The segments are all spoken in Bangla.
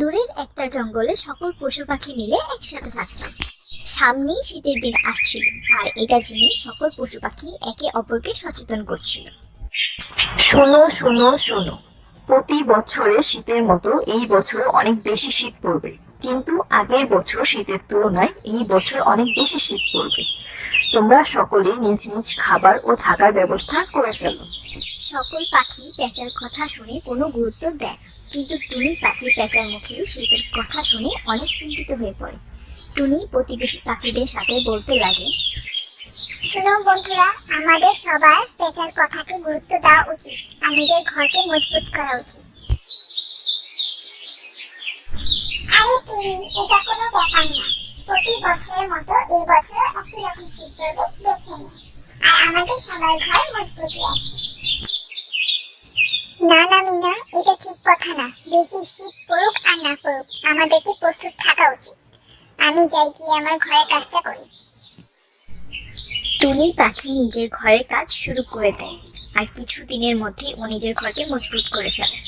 দূরের একটা জঙ্গলে সকল পশু পাখি মিলে একসাথে থাকত সামনেই শীতের দিন আসছিল আর এটা জেনে সকল পশু পাখি একে অপরকে সচেতন করছিল। শোনো শোনো শোনো। প্রতি বছরে শীতের মতো এই বছর অনেক বেশি শীত পড়বে। কিন্তু আগের বছর শীতের তুলনায় এই বছর অনেক বেশি শীত পড়বে। তোমরা সকলে নিজ নিজ খাবার ও থাকার ব্যবস্থা করে ফেলো। সকল পাখি পেঁচার কথা শুনে কোনো গুরুত্ব দেয় না। কিন্তু টুনি পাখি প্যাঁচার মুখে শীতের কথা শুনে অনেক চিন্তিত হয়ে পড়ে। টুনি প্রতিবেশী পাখিদের সাথে বলতে লাগে, শোনো বন্ধুরা, আমাদের সবার পেঁচার কথাকে গুরুত্ব দেওয়া উচিত। আর নিজের ঘরকে মজবুত করা উচিত। আরে তুমি এটা কোনো ব্যাপার না। প্রতি বছরের মতো এই বছর একই রকম শীত দেখে আর আমাদের সবার ঘর মজবুতই আছে। না না মিনা এটা ঠিক কথা না। বেশি শীত পড়ুক আর না পড়ুক আমাদেরকে প্রস্তুত থাকা উচিত। আমি যাই গিয়ে আমার ঘরের কাজটা করি। টুনি পাখি নিজের ঘরের কাজ শুরু করে দেয় আর কিছু দিনের মধ্যে ও নিজের ঘরকে মজবুত করে ফেলে।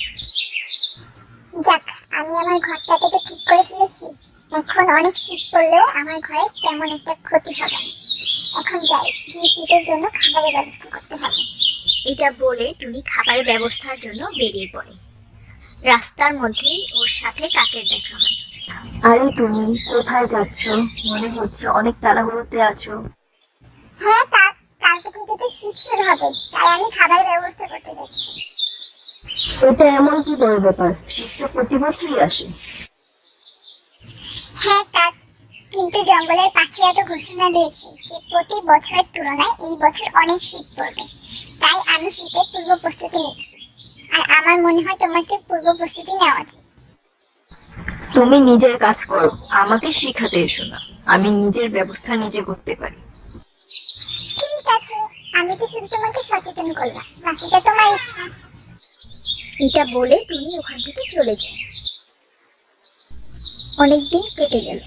যাক আমি আমার ঘরটাকে তো ঠিক করে ফেলেছি। এখন অনেক শীত পড়লেও আমার ঘরে তেমন একটা ক্ষতি হবে না। এখন যাই। গিয়ে শীতের জন্য খাবারের ব্যবস্থা করতে হবে। এটা বলে টুনি খাবারের ব্যবস্থার জন্য বেরিয়ে পড়ে। রাস্তার মধ্যেই ওর সাথে কাকের দেখা হয়। আরে তুমি কোথায় যাচ্ছ? মনে হচ্ছে অনেক তাড়াহুড়োতে আছো। হ্যাঁ তা কালকে থেকে তো শীত শুরু হবে তাই আমি খাবারের ব্যবস্থা করতে যাচ্ছি। এটা এমন কি বড় ব্যাপার? শীত তো প্রতি বছরই আসে হ্যাঁ তা কিন্তু জঙ্গলের পাখিরা তো ঘোষণা দিয়েছে যে প্রতি বছরের তুলনায় এই বছর অনেক শীত পড়বে। তাই আমি শীতের পূর্ব প্রস্তুতি নিচ্ছি। আর আমার মনে হয় তোমাকে পূর্ব প্রস্তুতি নেওয়া উচিত। তুমি নিজের কাজ করো আমাকে শিখাতে এসো না। আমি নিজের ব্যবস্থা নিজে করতে পারি। ঠিক আছে আমি তো শুধু তোমাকে সচেতন করলাম। বাকিটা তোমার ইচ্ছা। এটা বলে তুমি ওখান থেকে চলে যায় অনেকদিন কেটে গেল।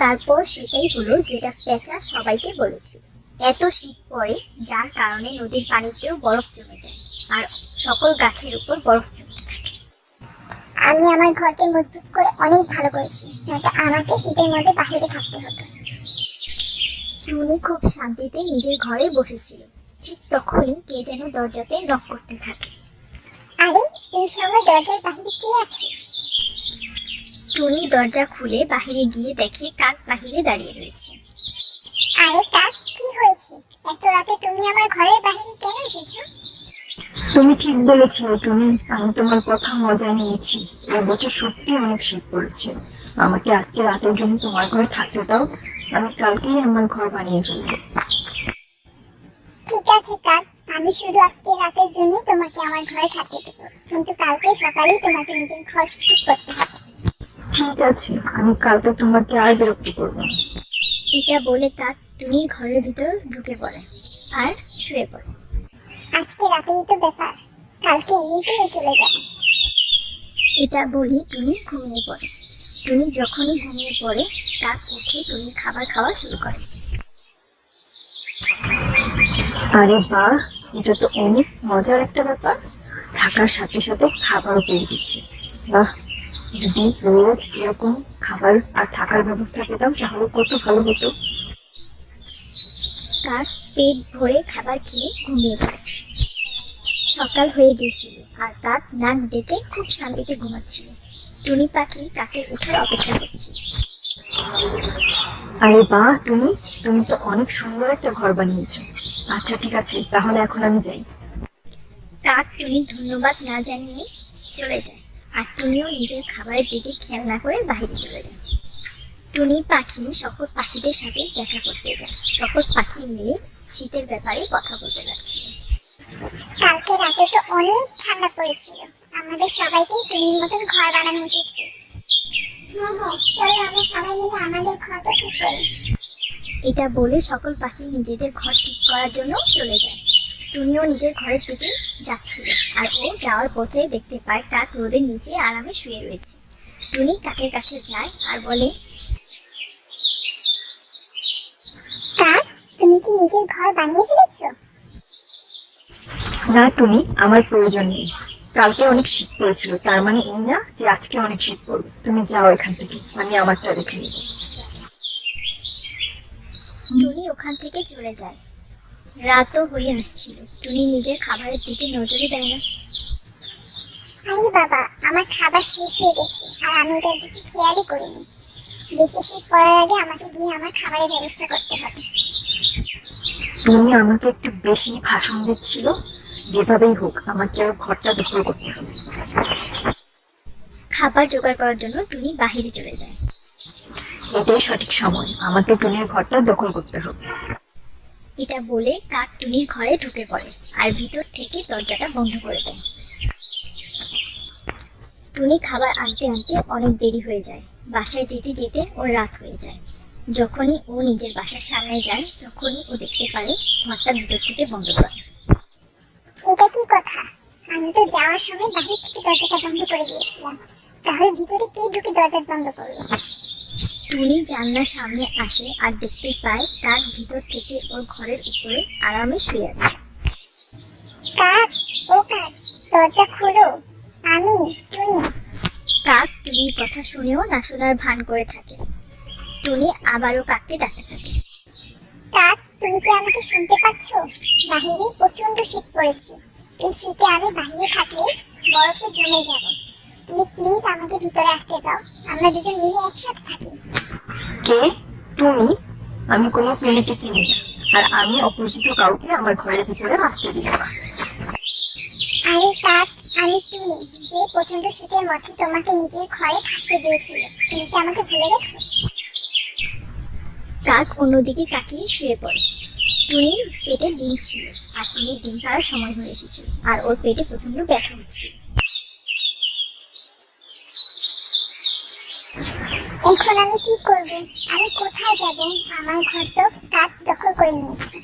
তারপর সেটাই হলো যেটা পেঁচা সবাইকে বলেছিল এত শীত পড়ে, যার কারণে নদীর পানিতেও বরফ জমে যায়, আর সকল গাছের উপর বরফ জমে আমি আমার ঘরকে মজবুত করে অনেক ভালো করেছি, নয়তো আমাকে শীতের মধ্যে বাইরে থাকতে হতো। টুনি খুব শান্তিতে নিজের ঘরে বসেছিল, ঠিক তখনই কে যেন দরজাতে নক করতে থাকে। আরে, এই সময় দরজার বাইরে কে আছে? টুনি দরজা খুলে বাহিরে গিয়ে দেখে কাক বাহিরে দাঁড়িয়ে রয়েছে। আরে কাক কি হয়েছে? এত রাতে তুমি আমার ঘরের বাইরে কেন এসেছ? তুমি ঠিক বলেছিলে তুমি আমি তোমার কথা মজা নিয়েছি। এই বছর সত্যি অনেক শীত পড়েছে আমাকে আজকে রাতের জন্য তোমার ঘরে থাকতে দাও। আমি কালকেই আমার ঘর বানিয়ে ফেলব। ঠিক আছে কাক আমি শুধু আজকে রাতের জন্য তোমাকে আমার ঘরে থাকতে দেবো। কিন্তু কালকে সকালেই তোমাকে নিজের ঘর ঠিক করতে হবে। ঠিক আছে আমি কালকে তোমাকে আর বিরক্ত করব না। এটা বলে কাক টুনির ঘরের ভিতর ঢুকে পড়ে আর শুয়ে পড়ে। আজকে রাতেই তো ব্যাপার কালকে এমনিতেই চলে যাবে। এটা বলি টুনি ঘুমিয়ে পড়ে। টুনি যখনই ঘুমিয়ে পড়ে কাক উঠে টুনি খাবার খাওয়া শুরু করে। আরে বাহ এটা তো অনেক মজার একটা ব্যাপার। থাকার সাথে সাথে খাবারও পেয়ে দিচ্ছি বাহ যদি রোজ এরকম খাবার আর থাকার ব্যবস্থা পেতাম তাহলে কত ভালো হতো। কাক পেট ভরে খাবার খেয়ে ঘুমিয়ে পড়ে। সকাল হয়ে গিয়েছিল আর কাক নাক ডেকে খুব শান্তিতে ঘুমাচ্ছিল। টুনি পাখি কাকের ওঠার অপেক্ষা করছে। আরে বাহ তুমি তুমি তো অনেক সুন্দর একটা ঘর বানিয়েছো। আচ্ছা ঠিক আছে তাহলে এখন আমি যাই। কাক টুনি ধন্যবাদ না জানিয়ে চলে যায়। আর টুনিও নিজের খাবারের দিকে খেয়াল না করে বাইরে চলে যায় টুনি পাখি সকল পাখিদের সাথে দেখা করতে যায়। সকল পাখি মিলে শীতের ব্যাপারে কথা বলতে লাগছিল। কালকে রাতে তো অনেক ঠান্ডা পড়েছিল। আমাদের সবাইকে টুনির মতন ঘর বানানো উচিত ছিল। হ্যাঁ হ্যাঁ চলো আমরা সবাই মিলে আমাদের ঘরটা ঠিক করি। এটা বলে সকল পাখি নিজেদের ঘর ঠিক করার জন্য চলে যায়। টুনিও নিজের ঘরের দিকে যাচ্ছিল আর ও যাওয়ার পথে দেখতে পায় কাক রোদের নিচে আরামে শুয়ে রয়েছে। টুনি কাকের কাছে যায় আর বলে কাক তুমি কি নিজের ঘর বানিয়ে ফেলেছো? না টুনি আমার প্রয়োজন নেই। কালকে অনেক শীত পড়েছিল তার মানে এই না যে আজকে অনেক শীত পড়বে। তুমি যাও এখান থেকে আমি আমারটা রেখে নিব। টুনি ওখান থেকে চলে যায়। রাতও হয়ে আসছিল। টুনি নিজের খাবারের দিকে নজরই দেয় না। আরে বাবা আমার খাবার শেষ হয়ে গেছে আর আমি এটার দিকে খেয়ালই করিনি। বেশি শীত পড়ার আগে আমাকে গিয়ে আমার খাবারের ব্যবস্থা করতে হবে। তুমি আমাকে একটু বেশি ভাষণ দিচ্ছিল? যেভাবেই হোক আমাকে আর ঘরটা দখল করতে হবে। খাবার জোগাড় করার জন্য টুনি বাহিরে চলে যায়। এটাই সঠিক সময়। আমাকে টুনির ঘরটা দখল করতে হবে। এটা বলে কাক টুনির ঘরে ঢুকে পড়ে আর ভিতর থেকে দরজাটা বন্ধ করে দেয়। টুনি খাবার আনতে আনতে অনেক দেরি হয়ে যায়। বাসায় যেতে যেতে ওর রাত হয়ে যায়। যখনই ও নিজের বাসার সামনে যায়, তখনই ও দেখতে পারে ঘরটা ভিতর থেকে বন্ধ করে এটা কি কথা? আমি তো যাওয়ার সময় বাহির থেকে দরজাটা বন্ধ করে দিয়েছিলাম। তাহলে ভিতরে কে ঢুকে দরজা বন্ধ করল? টুনি জানলার সামনে আসে আর দেখতে পায় কাক ভিতর থেকে ওর ঘরের উপরে আরামে শুয়ে আছে। কাক ও কাক দরজা খোলো। আমি টুনি। কাক টুনির কথা শুনেও না শোনার ভান করে থাকে। টুনি আবারও কাককে ডাকতে থাকে। কাক তুমি কি আমাকে শুনতে পাচ্ছ? বাহিরে প্রচণ্ড শীত পড়েছে। এই শীতে আমি বাহিরে থাকলে বরফে জমে যাব। তুমি প্লিজ আমাকে ভিতরে আসতে দাও। আমরা দুজন মিলে একসাথে থাকি। কে? টুনি আমি কোনো প্রেমিকে চিনি না। আর আমি অপরিচিত কাউকে আমার ঘরের ভিতরে আসতে দিব না। আরে কাক আমি টুনি যে প্রচণ্ড শীতের মধ্যে তোমাকে নিজের ঘরে থাকতে দিয়েছিল তুমি কি আমাকে ভুলে গেছো? কাক অন্যদিকে তাকিয়ে শুয়ে পড়ে। টুনির পেটে ডিম ছিল আর টুনির ডিম পাড়ার সময় হয়ে এসেছিল আর ওর পেটে প্রচণ্ড ব্যথা হচ্ছিল। এখন আমি কি করব? আমি কোথায় যাব? আমার ঘর তো কাক দখল করে নিয়েছে।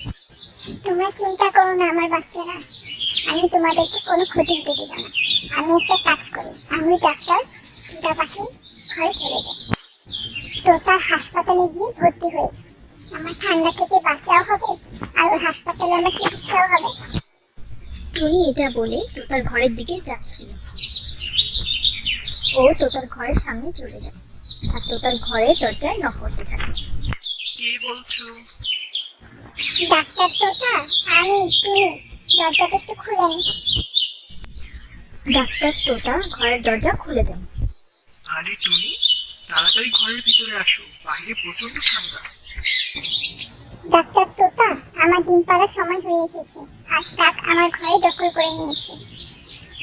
তোমরা চিন্তা করো না, আমার বাচ্চারা। আমি তোমাদেরকে কোনো ক্ষতি হতে দেব না। আমি একটা কাজ করি। আমি ডাক্তার টিকা ঘরে চলে যাই। তো হাসপাতালে গিয়ে ভর্তি হয়েছে। আমার ঠান্ডা থেকে বাঁচাও হবে আর ওই হাসপাতালে আমার চিকিৎসাও হবে। টুনি এটা বলে তোতার ঘরের দিকে যাচ্ছিল। ও তোতার ঘরের সামনে চলে যায়। আর তোতার ঘরের দরজায় নক করতে থাকে। কে বলছো? ডাক্তার তোতা আমি দরজাটা একটু খুলে ডাক্তার তোতা ঘরের দরজা খুলে দেন। আরে তাড়াতাড়ি ঘরের ভিতরে আসো বাইরে প্রচণ্ড ঠান্ডা। ডাক্তার তোতা আমার ডিম পাড়ার সময় হয়ে এসেছে আর কাক আমার ঘরে দখল করে নিয়েছে।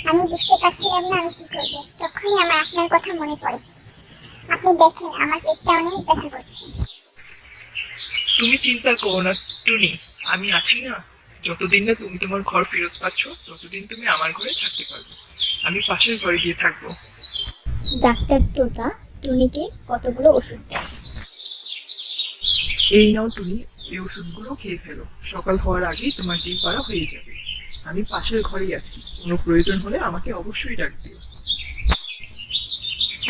আমি বুঝতে পারছিলাম না আমি কি করব তখনই আমার আপনার কথা মনে পড়ে। আপনি দেখেন আমার পেটটা অনেক ব্যথা করছে। তুমি চিন্তা করো না টুনি আমি আছি না। যতদিন না তুমি তোমার ঘর ফেরত পাচ্ছ ততদিন তুমি আমার ঘরে থাকতে পারবে। আমি পাশের ঘরে গিয়ে থাকব। ডাক্তার তোতা টুনিকে কতগুলো ওষুধ দেয়? এই নাও তুমি এই ওষুধগুলো খেয়ে ফেলো। সকাল হওয়ার আগেই তোমার ডিম পাড়া হয়ে যাবে। আমি পাশের ঘরেই আছি। কোনো প্রয়োজন হলে আমাকে অবশ্যই ডাক দিও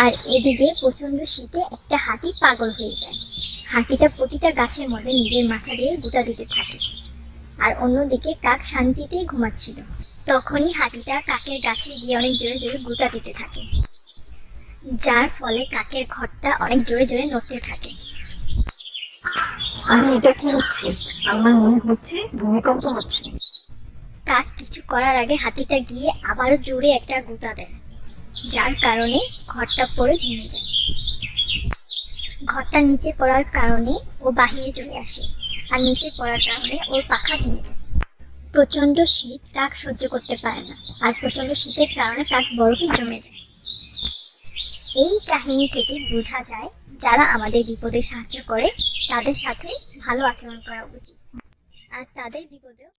আর এদিকে প্রচণ্ড শীতে একটা হাতি পাগল হয়ে যায়। হাতিটা প্রতিটা গাছের মধ্যে নিজের মাথা দিয়ে গুতা দিতে থাকে। আর অন্যদিকে কাক শান্তিতেই ঘুমাচ্ছিল। তখনই হাতিটা কাকের গাছে গিয়ে অনেক জোরে জোরে গুতা দিতে থাকে। যার ফলে কাকের ঘরটা অনেক জোরে জোরে নড়তে থাকে। আর এটা কি হচ্ছে? আমার মনে হচ্ছে ভূমিকম্প হচ্ছে। কাক কিছু করার আগে হাতিটা গিয়ে আবারও জোরে একটা গুতা দেয়। যার কারণে ঘরটা পড়ে ভেঙে যায়। ঘরটা নিচে পড়ার কারণে ও বাহিরে চলে আসে আর নিচে পড়ার কারণে ওর পাখা ভেঙে যায়। প্রচণ্ড শীত কাক সহ্য করতে পারে না আর প্রচণ্ড শীতের কারণে কাক বরফে জমে যায়। এই কাহিনী থেকে বোঝা যায়, যারা আমাদের বিপদে সাহায্য করে, তাদের সাথে ভালো আচরণ করা উচিত। আর তাদের বিপদেও